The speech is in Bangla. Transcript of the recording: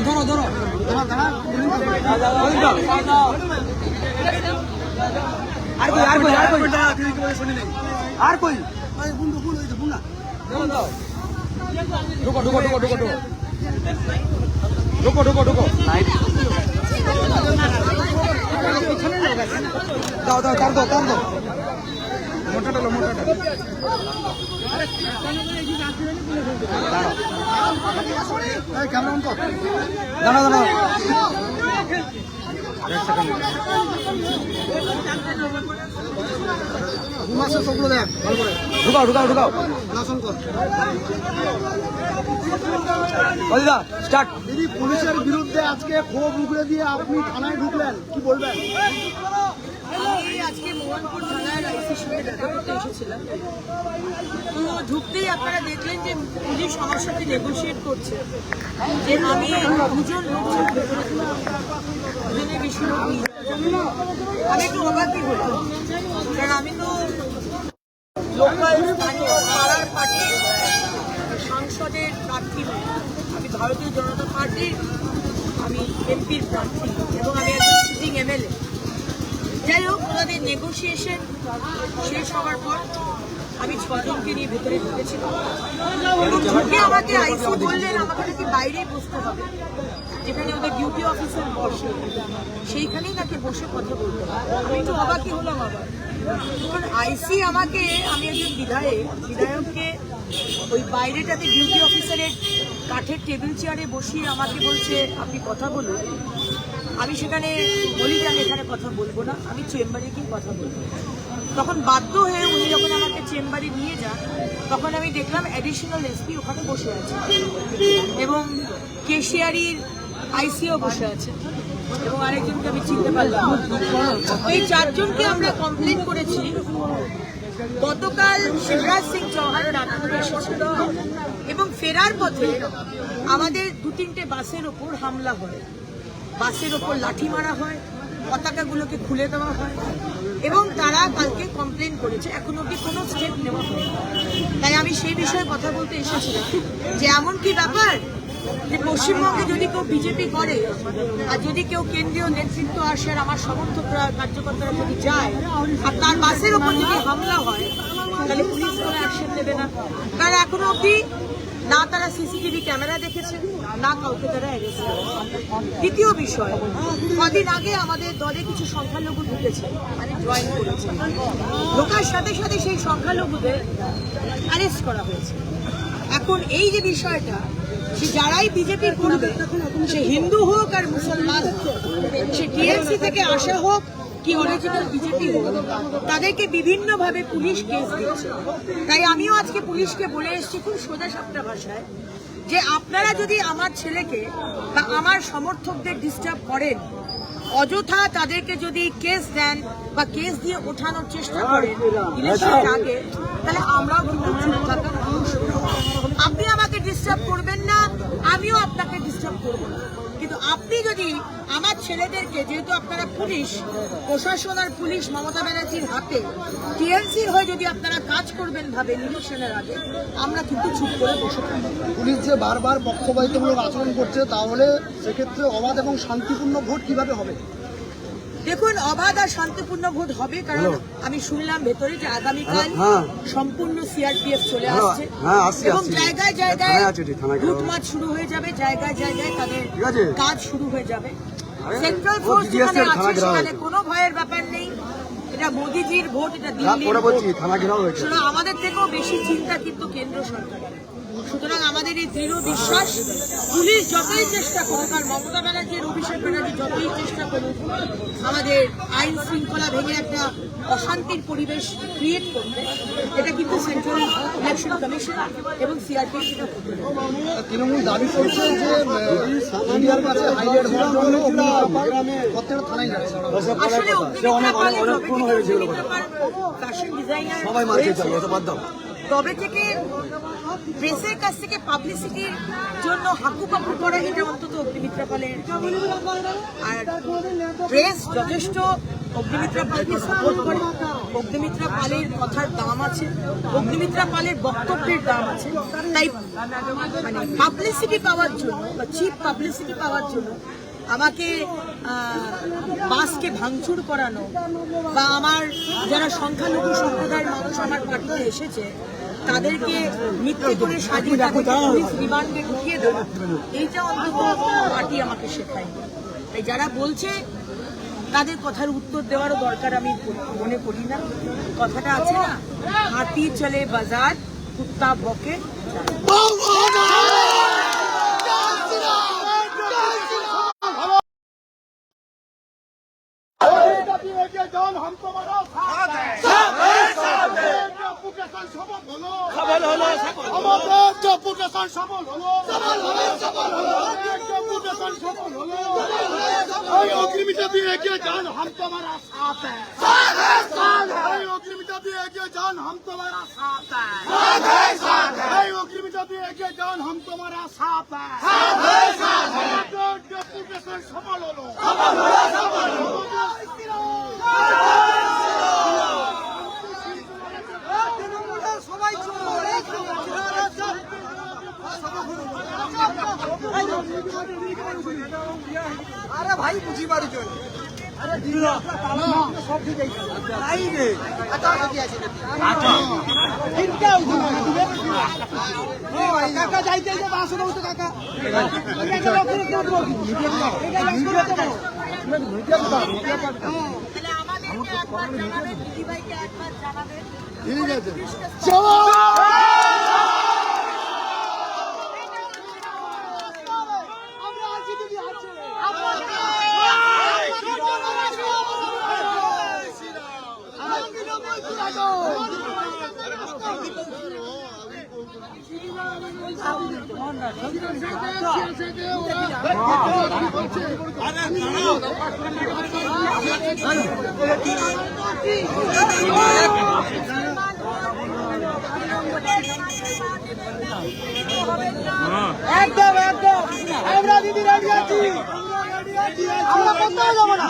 ধরো ধরো। আর কই আর কই? আর কই? আর কই ঢুকো ঢুকো ঢুকো ঢুকো। ঢুকো ঢুকো ঢুকো। দাও দাও, তার দাও তার দাও। মোটাটা লো মোটাটা। দাঁড়াও দাঁড়াও এক সেকেন্ড ঢুকাও ঢুকাও ঢুকাও। অদিদা স্টার্ট দিদি পুলিশের বিরুদ্ধে আজকে ক্ষোভ উগড়ে দিয়ে আপনি থানায় ঢুকলেন। কি বলবেন? আজকে মোহনপুর এসেছিলাম। ঢুকতেই আপনারা দেখলেন যে পুলিশ আমার সাথে নেগোসিয়েট করছে। যে আমি দুজন লোক দুজনের বেশি লোক আমি একটু অবাকই হলাম। কারণ আমি তো লোকাল পাড়ার পার্টির সাংসদের প্রার্থী আমি ভারতীয় জনতা পার্টির, আমি এমপির প্রার্থী এবং আমি একজন সিটিং এমএলএ ওনাদের নেগোসিয়েশন শেষ হওয়ার পর আমি ছজনকে নিয়ে ভেতরে ঢুকেছিলাম। আমাকে আইসি বললেন আমাকে নাকি বাইরেই বসতে হবে। যেখানে ওদের ডিউটি অফিসার বসে। সেইখানেই নাকি বসে কথা বলতে। আমি একটু অবাকই হলাম আবার। কারণ আইসি আমাকে, আমি একজন বিধায়ক, বিধায়ককে ওই বাইরেটাতে ডিউটি অফিসারের কাঠের টেবিল চেয়ারে বসিয়ে আমাকে বলছে, আপনি কথা বলুন। আমি সেখানে বলি যে আমি এখানে কথা বলব না, আমি চেম্বারে গিয়ে কথা বলব। তখন বাধ্য হয়ে উনি যখন আমাকে চেম্বারে নিয়ে যান, তখন আমি দেখলাম অ্যাডিশনাল এসপি ওখানে বসে আছে এবং কেশিয়ারির আইসিও বসে আছে এবং আরেকজনকে আমি চিনতে পারলাম। এই চারজনকে আমরা কমপ্লেন করেছি। গতকাল শিবরাজ সিং চৌহান নাগপুরে এসেছিল এবং ফেরার পথে আমাদের দু তিনটে বাসের ওপর হামলা হয়। বাসের ওপর লাঠি মারা হয়, পতাকাগুলোকে খুলে দেওয়া হয় এবং তারা কালকে কমপ্লেন করেছে। এখন অব্দি কোনো স্টেপ নেওয়া হয়নি। তাই আমি সেই বিষয়ে কথা বলতে এসেছিলাম যে এমন কি ব্যাপার যে পশ্চিমবঙ্গে যদি কেউ বিজেপি করে আর যদি কেউ কেন্দ্রীয় নেতৃত্ব আসে আর আমার সমর্থকরা, কার্যকর্তারা যদি যায় আর তার বাসের ওপর যদি হামলা হয়, তাহলে পুলিশ কোনো অ্যাকশন নেবে না। কারণ এখনও অব্দি না তারা সিসিটিভি ক্যামেরা দেখেছে, না কাউকে তারা অ্যারেস্ট দ্বিতীয় বিষয়, কদিন আগে আমাদের দলে কিছু সংখ্যালঘু ঢুকেছে মানে জয়েন করেছে। ঢোকার সাথে সাথে সেই সংখ্যালঘুদের অ্যারেস্ট করা হয়েছে। এখন এই যে বিষয়টা, সে যারাই বিজেপি করবে, সে হিন্দু হোক আর মুসলমান হোক, সে টিএমসি থেকে আসা হোক কি অরিজিনাল বিজেপি তাদেরকে বিভিন্নভাবে পুলিশ কেস দিচ্ছে। তাই আমিও আজকে পুলিশকে বলে এসেছি খুব সোজা সাপটা ভাষায় যে আপনারা যদি আমার ছেলেকে বা আমার সমর্থকদের ডিস্টার্ব করেন, অযথা তাদেরকে যদি কেস দেন বা কেস দিয়ে ওঠানোর চেষ্টা করেন ইলেকশনের আগে, তাহলে আমরাও কিন্তু চুপ থাকার মানুষ নই। আপনি আমাকে ডিস্টার্ব করবেন না আমিও আপনাকে ডিস্টার্ব করব না কিন্তু আপনি যদি আমার ছেলেদেরকে, যেহেতু আপনারা পুলিশ, প্রশাসন আর পুলিশ মমতা ব্যানার্জির হাতে টিএমসির হয়ে যদি আপনারা কাজ করবেন ভাবে ইলেকশনের আগে, আমরা কিন্তু চুপ করে বসে পুলিশ যে বারবার পক্ষপাতিত্বমূলক আচরণ করছে, তাহলে সেক্ষেত্রে অবাধ এবং শান্তিপূর্ণ ভোট কীভাবে হবে? দেখুন অবাধ আর শান্তিপূর্ণ ভোট হবে কারণ আমি শুনলাম ভেতরে যে আগামীকাল হ্যাঁ। সম্পূর্ণ সিআরপিএফ চলে হ্যাঁ, আসছে। হ্যাঁ, এবং জায়গায় জায়গায়। লুটমাট শুরু হয়ে যাবে জায়গায় জায়গায় তাদের কাজ শুরু হয়ে যাবে। সেন্ট্রাল ফোর্স যেখানে আছে সেখানে। কোনো ভয়ের ব্যাপার নেই। এটা মোদিজির ভোট এটা দিল্লির সুতরাং আমাদের থেকেও বেশি চিন্তা কিন্তু কেন্দ্র সরকার সুতরাং আমাদের এই দৃঢ় বিশ্বাস পুলিশ যতই চেষ্টা করুক আর মমতা ব্যানার্জির অভিষেক ব্যানার্জি যতই চেষ্টা করুক আমাদের আইন শৃঙ্খলা ভেঙে একটা অশান্তির পরিবেশ ক্রিয়েট করতে এটা কিন্তু সেন্ট্রাল ইলেকশন কমিশন এবং সিআরপি সেটা তৃণমূল দাবি করছে যে ইন্ডিয়ার কাছে হাইলাইট হওয়ার জন্য থানায় যাচ্ছে। আসলে অনেক অনেক অনেক পুরনো হয়ে গেছিল ফ্যাশন ডিজাইনার সবাই মারছে চলো ওটা বাদ দাও। তবে থেকে প্রেসের কাছ থেকে পাবলিসিটির জন্য হাকু পাকু করা এটা অন্তত অগ্নিমিত্রা পালের আর প্রেস যথেষ্ট অগ্নিমিত্রা পালকে সাপোর্ট করে। অগ্নিমিত্রা পালের কথার দাম আছে অগ্নিমিত্রা পালের বক্তব্যের দাম আছে। তাই মানে পাবলিসিটি পাওয়ার জন্য বা চিপ পাবলিসিটি পাওয়ার জন্য আমাকে বাসকে ভাঙচুর করানো বা আমার যারা সংখ্যালঘু সম্প্রদায়ের মানুষ আমার পার্টিতে এসেছে তাদেরকে মিথ্যে করে সাজিয়ে তাদেরকে পুলিশ রিমান্ডে ঢুকিয়ে দেওয়া এইটা অন্তত পার্টি আমাকে শেখায় তাই যারা বলছে তাদের কথার উত্তর দেওয়ারও দরকার আমি মনে করি না। কথাটা আছে না হাতি চলে বাজার কুত্তা বকে আমাদের ডেপুটেশন সফল হলো ডেপুটেশন সফল হলো। এই অগ্নিমিতা দিয়ে এগিয়ে যান হাম তোমারা সাথ হ্যায় এই অগ্নিমিতা দিয়ে এগিয়ে যান হাম তোমারা সাথ হ্যায় এই অগ্নিমিতা দিয়ে এগিয়ে যান হাম তোমারা সাথ আমাদের ডেপুটেশন সফল হলো সবাই আরে ভাই বুঝি বাড়ি চল কাকা যাইতে যে বাসন উঠে কাকা। তাহলে আমাদেরকে একবার জানাবেন দিদিভাইকে একবার জানাবেন ঠিক আছে একদম একদম। আমরা দিদি রেডি আছি। আমরা কোথাও যাব না